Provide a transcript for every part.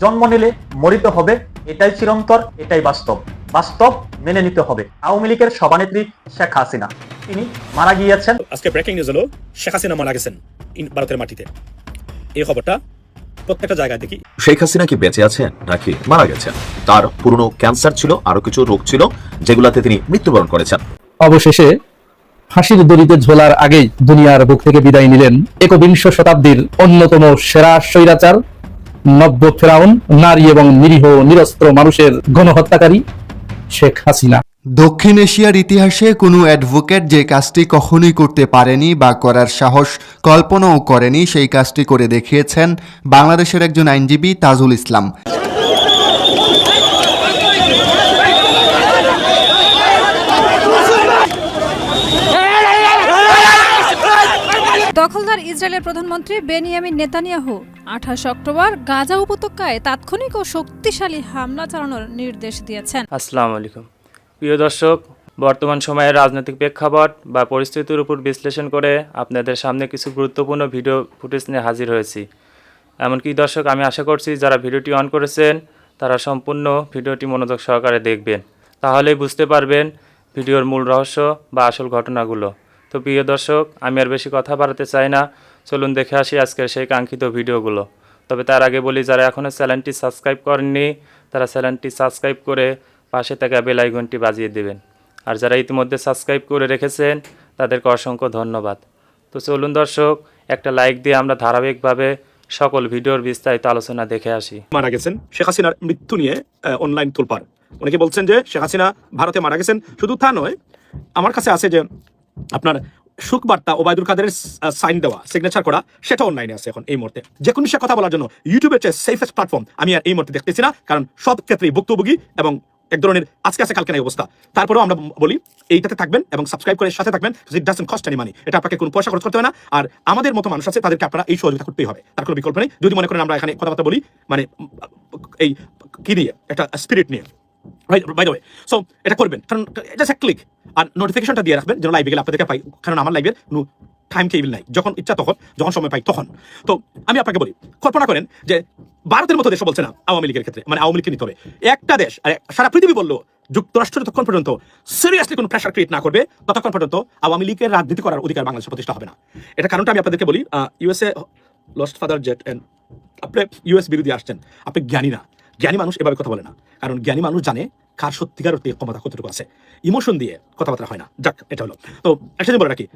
জন্ম নিলে মরিতে হবে এটাই চিরন্তর এটাই বাস্তব। বাস্তব মেনে নিতে হবে। আওয়ামী লীগের সভানেত্রী শেখ হাসিনা। তিনি মারা গিয়েছেন। আজকে ব্রেকিং নিউজ হলো শেখ হাসিনা মারা গেছেন ইন- ভারতের মাটিতে। এই খবরটা প্রত্যেকটা জায়গায় দেখি। শেখ হাসিনা কি বেঁচে আছেন নাকি মারা গেছেন? তার পুরনো ক্যান্সার ছিল আরও কিছু রোগ ছিল যেগুলাতে তিনি মৃত্যুবরণ করেছেন। অবশেষে ফাঁসির দড়িতে ঝোলার আগেই দুনিয়ার বুক থেকে বিদায় নিলেন একবিংশ শতাব্দীর অন্যতম সেরা স্বৈরাচার নব্য ফেরাউন, নারী এবং নিরীহ নিরস্ত্র মানুষের গণহত্যাকারী শেখ হাসিনা। দক্ষিণ এশিয়ার ইতিহাসে কোনো অ্যাডভোকেট যে কাজটি কখনোই করতে পারেনি বা করার সাহস কল্পনাও করেনি, সেই কাজটি করে দেখিয়েছেন বাংলাদেশের একজন আইনজীবী তাজুল ইসলাম। দখলদার ইসরায়েলের প্রধানমন্ত্রী বেনিয়ামিন নেতানিয়াহু আঠাশ অক্টোবর গাজা উপত্যকায় তাৎক্ষণিক ও শক্তিশালী হামলা চালানোর নির্দেশ দিয়েছেন। আসসালামু আলাইকুম। প্রিয় দর্শক, বর্তমান সময়ে রাজনৈতিক প্রেক্ষাপট বা পরিস্থিতির উপর বিশ্লেষণ করে আপনাদের সামনে কিছু গুরুত্বপূর্ণ ভিডিও ফুটেজ নিয়ে হাজির হয়েছি। এমনকি দর্শক, আমি আশা করছি যারা ভিডিওটি অন করেছেন, তারা সম্পূর্ণ ভিডিওটি মনোযোগ সহকারে দেখবেন। তাহলেই বুঝতে পারবেন ভিডিওর মূল রহস্য বা আসল ঘটনাগুলো। তো প্রিয় দর্শক, আমি আর বেশি কথা বাড়াতে চাই না। চলুন দেখে আসি আজকের সেই কাঙ্ক্ষিত ভিডিওগুলো। তবে তার আগে বলি, যারা এখনও চ্যানেলটি সাবস্ক্রাইব করেননি, তারা চ্যানেলটি সাবস্ক্রাইব করে পাশে থাকা বেল আইকনটি বাজিয়ে দেবেন। আর যারা ইতিমধ্যে সাবস্ক্রাইব করে রেখেছেন, তাদেরকে অসংখ্য ধন্যবাদ। তো চলুন দর্শক, একটা লাইক দিয়ে আমরা ধারাবাহিকভাবে সকল ভিডিওর বিস্তারিত আলোচনা দেখে আসি। মারা গেছেন শেখ হাসিনার মৃত্যু নিয়ে অনলাইন তোলপার অনেকে বলছেন যে শেখ হাসিনা ভারতে মারা গেছেন। শুধু তা নয়, আমার কাছে আছে যে আপনার সুখ বার্তা ওবায়দুল কাদের সাইন দেওয়া সিগনেচার করা সেটা অনলাইনে আছে এখন এই মুহূর্তে। যে কোনো সে কথা বলার জন্য ইউটিউবের চেয়ে সেফেস্ট প্ল্যাটফর্ম আমি আর এই মুহূর্তে দেখতেছি না, কারণ সব ক্ষেত্রেই ভুক্তভোগী এবং এক ধরনের আজকে আছে, কালকে নাই অবস্থা। তারপরেও আমরা বলি, এইটাতে থাকবেন এবং সাবস্ক্রাইব করে সাথে থাকবেন it doesn't cost any money এটা আপনাকে কোনো পয়সা খরচ করতে হবে না, আর আমাদের মতো মানুষ আছে, তাদেরকে আপনারা এই সহযোগিতা করতেই হবে। তার কোনো বিকল্প নেই। যদি মনে করেন আমরা এখানে কথাবার্তা বলি মানে এই, কি নিয়ে একটা স্পিরিট নিয়ে। বাই দ্য সো এটা করবেন। কারণ একটা ক্লিক আর নোটিফিকেশনটা দিয়ে রাখবেন যেন লাইভে গেলে আপনাদেরকে পাই। কারণ আমার লাইভের টাইম টেবিল নাই। যখন ইচ্ছা তখন, যখন সময় পাই তখন। তো, আমি আপনাকে বলি, কল্পনা করেন যে ভারতের মতো বলছে না আওয়ামী লীগের ক্ষেত্রে মানে আওয়ামী লীগকে নিতে হবে। একটা দেশ, আর সারা পৃথিবী বলল, যুক্তরাষ্ট্র যতক্ষণ পর্যন্ত সিরিয়াসলি কোনো প্রেশার ক্রিয়েট না করবে, ততক্ষণ পর্যন্ত আওয়ামী লীগের রাজনীতি করার অধিকার বাংলাদেশে প্রতিষ্ঠা হবে না। এটা কারণটা আমি আপনাদেরকে বলি USA lost father jet and আপনি ইউএস বিরোধী আসছেন। আপনি জ্ঞানী না। জ্ঞানী মানুষ এভাবে কথা বলে না। কারণ জ্ঞানী মানুষ জানে কার সত্যিকার ক্ষমতা কতটুকু আছে। ইমোশন দিয়ে কথাবার্তা হয় না। যাক, এটা হলো। তো, একটা বলে রাখি।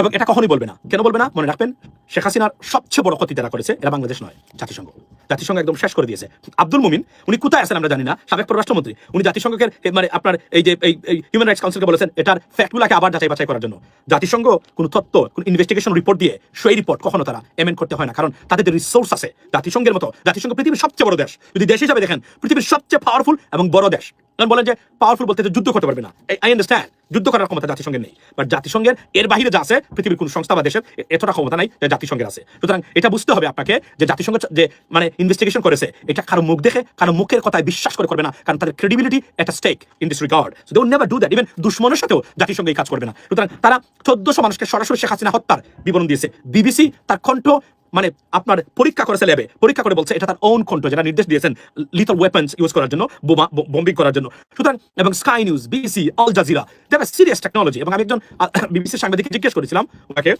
এবং এটা কখনোই বলবে না। কেন বলবে না? মনে রাখবেন, শেখ হাসিনার সবচেয়ে বড় ক্ষতি যারা করেছে এরা বাংলাদেশ নয়, জাতিসংঘ। জাতিসংঘ একদম শেষ করে দিয়েছে। আব্দুল মুমিন, উনি কোথায় আছেন আমরা জানি না, সাবেক পররাষ্ট্রমন্ত্রী। উনি জাতিসংঘের মানে আপনার এই যে, এই হিউম্যান রাইটস কাউন্সিলকে বলেছেন, এটার ফ্যাক্টগুলোকে আবার যাচাই বাছাই করার জন্য। জাতিসংঘ কোনো তত্ত্ব, কোনো ইনভেস্টিগেশন রিপোর্ট দিয়ে সেই রিপোর্ট কখনো তারা এমেন্ট করতে হয় না। কারণ তাদের যে রিসোর্স আছে, জাতিসংঘের মতো, জাতিসংঘ পৃথিবীর সবচেয়ে বড় দেশ। যদি দেশ হিসাবে দেখেন, পৃথিবীর সবচেয়ে পাওয়ারফুল এবং বড় দেশ। কারণ বলেন যে পাওয়ারফুল বলতে যুদ্ধ করতে পারবে না। আই আন্ডারস্ট্যান্ড যুদ্ধ করার ক্ষমতা জাতিসংঘের নেই। বাট জাতিসংঘের এর বাইরে যা আছে, পৃথিবীর কোন সংস্থা বা দেশের এতটা ক্ষমতা নাই যে জাতিসংঘের আছে। সুতরাং এটা বুঝতে হবে আপনাকে যে জাতিসংঘ যে মানে ইনভেস্টিগেশন করেছে, এটা কারও মুখ দেখে, কারও মুখের কথায় বিশ্বাস করে করবে না, কারণ তাদের ক্রেডিবিলিটি একটা stake in this regard so they will never do that even দুশ্মনের সাথেও জাতিসংঘ এই কাজ করবে না। সুতরাং তারা চোদ্দশো মানুষকে সরাসরি শেখ হাসিনা হত্যার বিবরণ দিয়েছে। বিবিসি তার কণ্ঠ মানে আপনার পরীক্ষা করেছে ল্যাবে পরীক্ষা করে বলছে, এটা তার ওন কণ্ঠ যেটা নির্দেশ দিয়েছেন লিথল ওয়েপন্স ইউজ করার জন্য, বোমা বম্বিং করার জন্য। সুতরাং, এবং Sky News BBC Al Jazeera দেখ সিরিয়াস টেকনোলজি এবং আমি একজন বিবিসি সাংবাদিক জিজ্ঞেস করেছিলাম, ওনাকে,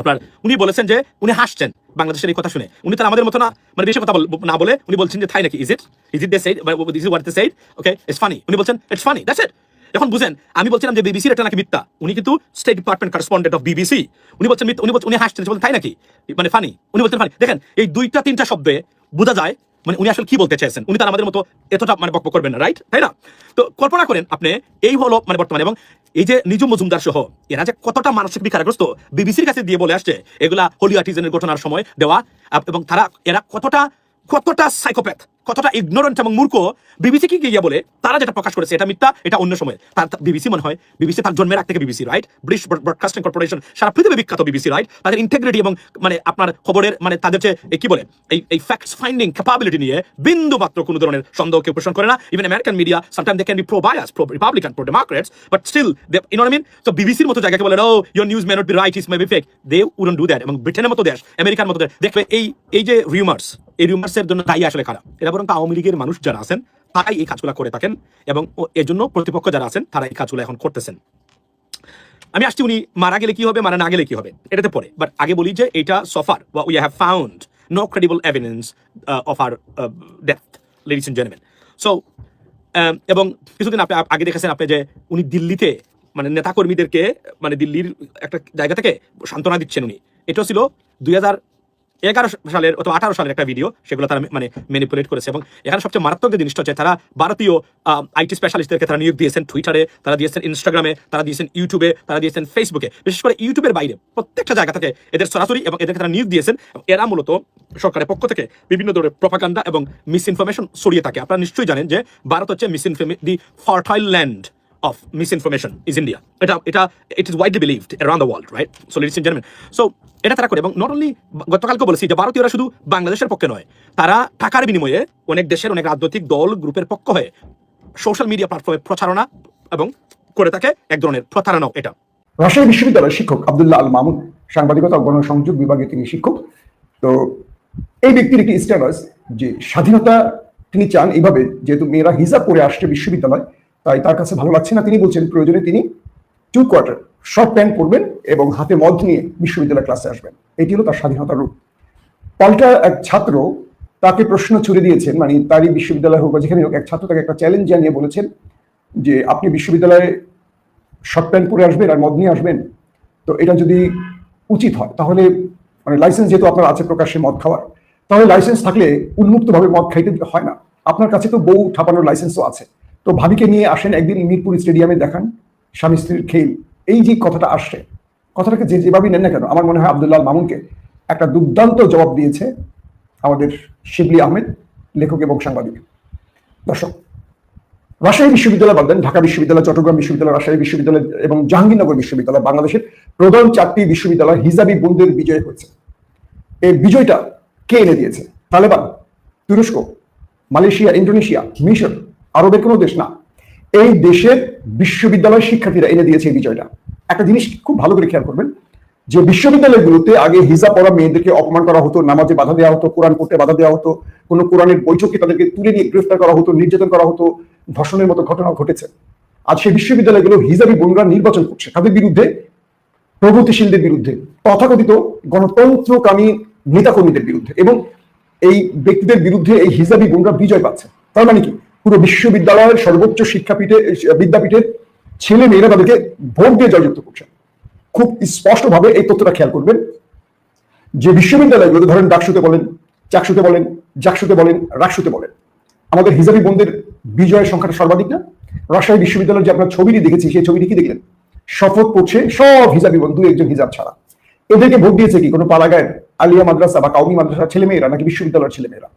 আপনার, উনি বলেছেন যে, উনি হাসছেন, বাংলাদেশের এই কথা শুনে। উনি তার আমাদের মতো না মানে বেশি কথা না বলে, উনি বলছেন যে তাই নাকি is it is it they said is what they said okay it's funny উনি বলছেন ইটস ফানি দ্যাটস ইট এখন বুঝেন, আমি বলছিলাম যে বিবিসির এটা নাকি মিথ্যা। উনি কিন্তু State Department correspondent of BBC উনি বলছেন মিথ্যা, উনি বলছেন, উনি হাসছেন বলছেন, তাই নাকি? মানে ফানি উনি বলছেন ফানি দেখেন, এই দুইটা, তিনটা শব্দে বোঝা যায় মানে উনি আসলে কি বলতে চাইছেন। উনি তার আমাদের মতো এতটা মানে বকবক করবেন না রাইট তাই না? তো কল্পনা করেন আপনি, এই হলো মানে বর্তমানে, এবং এই যে নিজু মজুমদার সহ, এরা যে কতটা মানসিক বিকারগ্রস্ত বিবিসির কাছে দিয়ে বলে আসছে, এগুলা হোলি আর্টিজেনের ঘটনার সময় দেওয়া এবং তারা, এরা কতটা কতটা সাইকোপ্যাথ কতটা ইগনোরেন্ট এবং মূর্খ বিবিসি কি গিয়ে বলে, তারা যেটা প্রকাশ করেছে এটা মিথ্যা, এটা অন্য সময়। তার বিবিসি মনে হয় বিবিসি তার জন্মের আগ থেকে BBC right British Broadcasting Corporation সারা পৃথিবী বিখ্যাত বিবিসি রাইট তাদের ইন্টেগ্রিটি এবং মানে আপনার খবরের মানে তাদের যে কি বলে, এই এই ফ্যাক্টস ফাইন্ডিং ক্যাপাবিলিটি নিয়ে বিন্দু মাত্র কোনো ধরনের সন্দেহ কেউ পোষণ করে না। Even American media sometime they can be pro bias pro Republican pro Democrats but still you know mean so বিবিসির মতো জায়গাকে বলে ও your news may not be right is may be fake they wouldn't do that এবং ব্রিটেনের মতো দেশ আমেরিকার মতো দেশ, দেখবে এই এই যে রিউমার্স এই রিউমার্সের জন্য দায়ী আসলে খারাপ এরা বরং আওয়ামী লীগের মানুষ যারা আছেন, তারাই এই কাজগুলো করে থাকেন এবং এর জন্য প্রতিপক্ষ যারা আছেন, তারা এই কাজগুলো এখন করতেছেন। আমি আসছি উনি মারা গেলে কি হবে, মারা না গেলে কি হবে, এটাতে পরে বাট আগে বলি যে এটা সফার, বা we have found no credible evidence of her death ladies and gentleman so এবং কিছুদিন আপনি আগে দেখেছেন আপনি যে উনি দিল্লিতে মানে নেতাকর্মীদেরকে মানে দিল্লির একটা জায়গা থেকে সান্ত্বনা দিচ্ছেন উনি। এটা ছিল দুই হাজার এগারো সালের অথবা আঠারো সালের একটা ভিডিও সেগুলো তারা মানে ম্যানিপুলেট করেছে এবং এখানে সবচেয়ে মারাত্মক যে জিনিসটা হচ্ছে, তারা ভারতীয় আইটি স্পেশালিস্টদেরকে তারা নিয়োগ দিয়েছেন টুইটারে তারা দিয়েছেন ইনস্টাগ্রামে তারা দিয়েছেন ইউটিউবে তারা দিয়েছেন ফেসবুকে বিশেষ করে ইউটিউবের বাইরে প্রত্যেকটা জায়গা থেকে এদের সরাসরি এবং এদেরকে তারা নিয়োগ দিয়েছেন এরা মূলত সরকারের পক্ষ থেকে বিভিন্ন ধরনের প্রপাগান্ডা এবং মিস ইনফরমেশন ছড়িয়ে থাকে। আপনারা নিশ্চয়ই জানেন যে ভারত হচ্ছে misinformation the fertile land of misinformation is India. এটা এটা it is widely believed around the world, right? So ladies and gentlemen, so এটা তারা করে এবং নট অনলি গতকালকে বলেছি যে ভারতীয়রা শুধু বাংলাদেশের পক্ষে নয় তারা টাকার বিনিময়ে অনেক দেশের অনেক রাজনৈতিক দল গ্রুপের পক্ষ হয়ে সোশ্যাল মিডিয়া প্ল্যাটফর্মে প্রচারণা এবং করে থাকে এক ধরনের প্রতারণাও এটা রাজশাহী বিশ্ববিদ্যালয়ের শিক্ষক আব্দুল্লাহ আল মামুন সাংবাদিকতা গণসংযোগ বিভাগে তিনি শিক্ষক তো এই ব্যক্তির একটি স্ট্যাটাস যে স্বাধীনতা তিনি চান এইভাবে যেহেতু মেয়েরা হিজাব পরে আসছে বিশ্ববিদ্যালয় তাই তার কাছে ভালো লাগছে না। তিনি বলছেন, প্রয়োজনে তিনি টু কোয়ার্টার শর্ট প্যান্ট পরবেন এবং হাতে মদ নিয়ে বিশ্ববিদ্যালয় ক্লাসে আসবেন। এটি হলো তার স্বাধীনতার রূপ। পাল্টা এক ছাত্র তাকে প্রশ্ন ছুড়ে দিয়েছেন মানে তারই বিশ্ববিদ্যালয় হোক বা যেখানে হোক, এক ছাত্র তাকে একটা চ্যালেঞ্জ জানিয়ে বলেছেন যে, আপনি বিশ্ববিদ্যালয়ে শর্ট প্যান্ট পরে আসবেন আর মদ নিয়ে আসবেন? তো এটা যদি উচিত হয়, তাহলে মানে লাইসেন্স যেহেতু আপনার আছে প্রকাশ্যে মদ খাওয়ার, তাহলে লাইসেন্স থাকলে উন্মুক্তভাবে মদ খাইতে হয় না। আপনার কাছে তো বউ ঠাপানোর লাইসেন্সও আছে। তো ভাবিকে নিয়ে আসেন একদিন মিরপুর স্টেডিয়ামে দেখান স্বামী স্ত্রীর খেল। এই যে কথাটা আসছে, কথাটাকে যে যেভাবেই নেন না কেন, আমার মনে হয় আবদুল্লাহ মামুনকে একটা দুর্দান্ত জবাব দিয়েছে আমাদের শিবলি আহমেদ, লেখক এবং সাংবাদিক। দর্শক, রাজশাহী বিশ্ববিদ্যালয় বাদ দেন ঢাকা বিশ্ববিদ্যালয়, চট্টগ্রাম বিশ্ববিদ্যালয়, রাজশাহী বিশ্ববিদ্যালয় এবং জাহাঙ্গীরনগর বিশ্ববিদ্যালয় বাংলাদেশের প্রধান চারটি বিশ্ববিদ্যালয় হিজাবি বন্ধুদের বিজয় হয়েছে। এই বিজয়টা কে এনে দিয়েছে? তালেবান, তুরস্ক, মালয়েশিয়া, ইন্দোনেশিয়া, মিশর আরবের কোনো দেশ না। এই দেশের বিশ্ববিদ্যালয় শিক্ষার্থীরা এনে দিয়েছে এই বিজয়টা। একটা জিনিস খুব ভালো করে খেয়াল করবেন, যে বিশ্ববিদ্যালয়গুলোতে আগে হিজাব পড়া মেয়েদেরকে অপমান করা হতো, নামাজে বাধা দেওয়া হতো, কোরআন পড়তে বাধা দেওয়া হতো, কোনো কোরআনের বৈঠকে তাদেরকে তুলে নিয়ে গ্রেফতার করা হতো, নির্যাতন করা হতো, ধর্ষণের মতো ঘটনা ঘটেছে। আজ সেই বিশ্ববিদ্যালয়গুলো হিজাবি বোনরা নির্বাচন করছে, তাদের বিরুদ্ধে, প্রগতিশীলদের বিরুদ্ধে, তথাকথিত গণতন্ত্রকামী নেতাকর্মীদের বিরুদ্ধে, এবং এই ব্যক্তিদের বিরুদ্ধে এই হিজাবি বোনরা বিজয় পাচ্ছে। তার মানে কি? পুরো বিশ্ববিদ্যালয়ের সর্বোচ্চ শিক্ষাপীঠে, বিদ্যাপীঠের ছেলে মেয়েরা তাদেরকে ভোট দিয়ে জয়যুক্ত করছে। খুব স্পষ্টভাবে এই তথ্যটা খেয়াল করবেন। যে বিশ্ববিদ্যালয়গুলোতে ধরেন ডাকসুতে বলেন, চাকসুতে বলেন, জাকসুতে বলেন, রাকসুতে বলেন, আমাদের হিজাবি বোনদের বিজয়ের সংখ্যাটা সর্বাধিক না? রাজশাহী বিশ্ববিদ্যালয়ের যে আপনার ছবিটি দেখেছি, সেই ছবিটি কি দেখলেন? শপথ করছে সব হিজাবি বন্ধু একজন হিজাব ছাড়া। এদেরকে ভোট দিয়েছে কি? কোনো পালাগায়ের আলিয়া মাদ্রাসা বা কাউমি মাদ্রাসার ছেলেমেয়েরা নাকি বিশ্ববিদ্যালয়ের ছেলেমেয়েরা?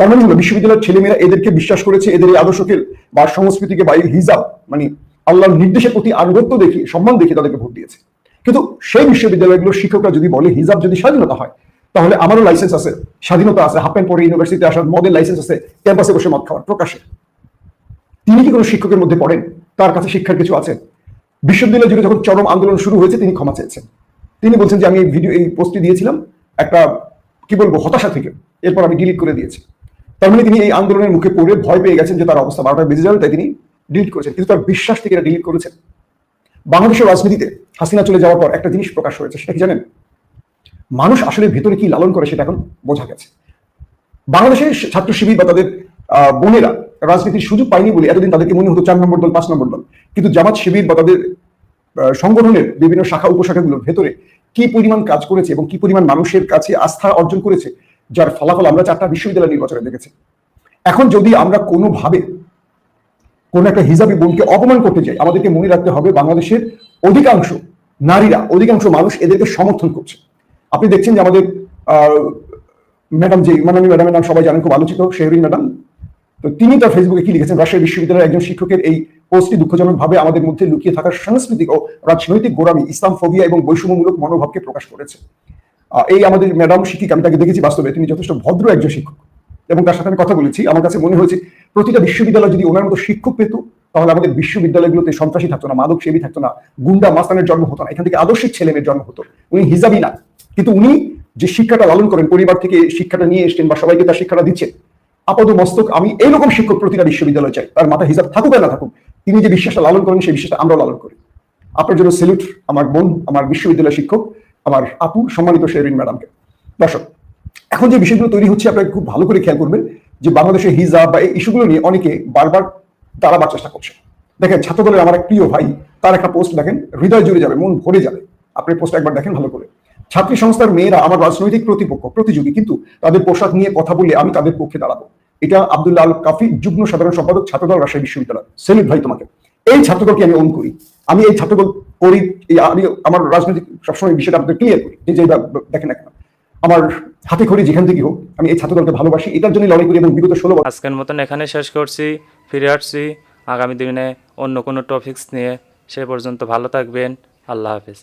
তার মানে হলো বিশ্ববিদ্যালয়ের ছেলেমেয়েরা এদেরকে বিশ্বাস করেছে, এদের এই আদর্শকে বা সংস্কৃতিকে বা হিজাব মানে আল্লাহর নির্দেশের প্রতি আনুগত্য দেখি, সম্মান দেখে তাদেরকে ভোট দিয়েছে। কিন্তু সেই বিশ্ববিদ্যালয়গুলোর শিক্ষকরা যদি বলে হিজাব যদি স্বাধীনতা হয়, তাহলে আমারও লাইসেন্স আছে, স্বাধীনতা আছে, হাফ প্যান্ট পরে ইউনিভার্সিটিতে আসার মদের লাইসেন্স আছে ক্যাম্পাসে বসে মদ খাওয়ার প্রকাশ্যে তিনি কি কোনো শিক্ষকের মধ্যে পড়েন? তার কাছে শিক্ষার কিছু আছে? বিশ্ববিদ্যালয় জুড়ে যখন চরম আন্দোলন শুরু হয়েছে, তিনি ক্ষমা চেয়েছেন। তিনি বলছেন যে, আমি এই ভিডিও এই পোস্টটি দিয়েছিলাম, একটা, কি বলব, হতাশা থেকে। এরপর আমি ডিলিট করে দিয়েছি। তার মানে তিনি এই আন্দোলনের মুখে পড়ে ভয় পেয়ে গেছেন যে তার অবস্থা বারোটা বেজে যাবে, তাই তিনি ডিলিট করেছেন। কিন্তু তার বিশ্বাস থেকে এটা ডিলিট করেছেন। বাংলাদেশের রাজনীতিতে হাসিনা চলে যাওয়ার পর একটা জিনিস প্রকাশ হয়েছে, সেটা কি জানেন? মানুষ আসলে ভেতরে কি লালন করে সেটা এখন বোঝা গেছে। বাংলাদেশের ছাত্র শিবির বা তাদের বোনেরা রাজনীতির সুযোগ পায়নি বলে এতদিন তাদেরকে মনে হতো চার নম্বর দল, পাঁচ নম্বর দল। কিন্তু জামাত শিবির বা তাদের সংগঠনের বিভিন্ন শাখা উপশাখাগুলোর ভেতরে কি পরিমাণ কাজ করেছে এবং কি পরিমাণ মানুষের কাছে আস্থা অর্জন করেছে যার ফলাফল আমরা চারটা বিশ্ববিদ্যালয় নির্বাচনে দেখেছি। এখন যদি আমরা কোনোভাবে কোন একটা হিজাবি বোনকে অপমান করতে চাই আমাদেরকে মনে রাখতে হবে বাংলাদেশের অধিকাংশ নারীরা, অধিকাংশ মানুষ এদেরকে সমর্থন করছে। আপনি দেখছেন যে আমাদের ম্যাডাম যে মাননী ম্যাডামের নাম সবাই জানেন, খুব আলোচিত শেহরিন ম্যাডাম। তো তিনি তার ফেসবুকে কি লিখেছেন? রাজশাহী বিশ্ববিদ্যালয়ের একজন শিক্ষকের এই পোস্টটি দুঃখজনকভাবে আমাদের মধ্যে লুকিয়ে থাকা সাংস্কৃতিক ও রাজনৈতিক গোড়ামি ইসলাম ফোবিয়া এবং বৈষম্যমূলক মনোভাবকে প্রকাশ করেছে। এই আমাদের ম্যাডাম শিক্ষিকা, আমি তাকে দেখেছি বাস্তবে, তিনি যথেষ্ট ভদ্র একজন শিক্ষক। এবং তার সাথে আমি কথা বলেছি, আমার কাছে মনে হয়েছে, প্রতিটা বিশ্ববিদ্যালয় যদি ওনার মতো শিক্ষক পেত, তাহলে আমাদের বিশ্ববিদ্যালয়গুলোতে সন্ত্রাসী থাকতো না, মাদক সেবী থাকতো না, গুন্ডা মাস্তানের জন্ম হতো না, এখান থেকে আদর্শিক ছেলে মেয়ের জন্ম হতো। উনি হিজাবি না। কিন্তু উনি যে শিক্ষাটা লালন করেন, পরিবার থেকে শিক্ষাটা নিয়ে এসছেন বা সবাইকে তার শিক্ষাটা দিচ্ছেন, আপাদ মস্তক, আমি এইরকম শিক্ষক প্রতিটা বিশ্ববিদ্যালয় চাই, তার মাথা হিসাব থাকুক না থাকুক, তিনি যে বিশ্বাসটা লালন করেন, সেই বিশ্বাসটা আমরাও লালন করি। আপনার জন্য সেলুট আমার বোন, আমার বিশ্ববিদ্যালয় শিক্ষক আমার আপু সম্মানিত শেরিন ম্যাডামকে। দর্শক, এখন যে বিষয়গুলো তৈরি হচ্ছে, আপনারা খুব ভালো করে খেয়াল করবেন যে বাংলাদেশের হিজাব বা এই ইস্যুগুলো নিয়ে অনেকে বারবার দাঁড়াবার চেষ্টা করছে। দেখেন, ছাত্রদলের আমার এক প্রিয় ভাই, তার একটা পোস্ট দেখেন, হৃদয় জুড়ে যাবে, মন ভরে যাবে। আপনি পোস্ট একবার দেখেন ভালো করে। ছাত্রী সংস্থার মেয়েরা আমার রাজনৈতিক প্রতিপক্ষ, প্রতিযোগী, কিন্তু তাদের পোশাক নিয়ে কথা বললে আমি তাদের পক্ষে দাঁড়াবো। এটা আব্দুল্লাহ আল কাফি, যুগ্ম সাধারণ সম্পাদক, ছাত্রদল রাজশাহী বিশ্ববিদ্যালয়। সেলিট ভাই তোমাকে, এই ছাত্রদলকে আমি অন করি। আমি এই ছাত্রদল করি আমি আমার রাজনৈতিক সবসময় বিষয়টা আপনাদের ক্লিয়ার করি, যে দেখেন না কেন। আমার হাতে খড়ি যেখান থেকে হোক, আমি এই ছাত্রদলকে ভালোবাসি, এটার জন্য লড়াই করি এবং বিগত ষোলো আজকের মতন এখানে শেষ করছি, ফিরে আসছি, আগামী দিনে অন্য কোনো টপিকস নিয়ে সে পর্যন্ত ভালো থাকবেন, আল্লাহ হাফিজ।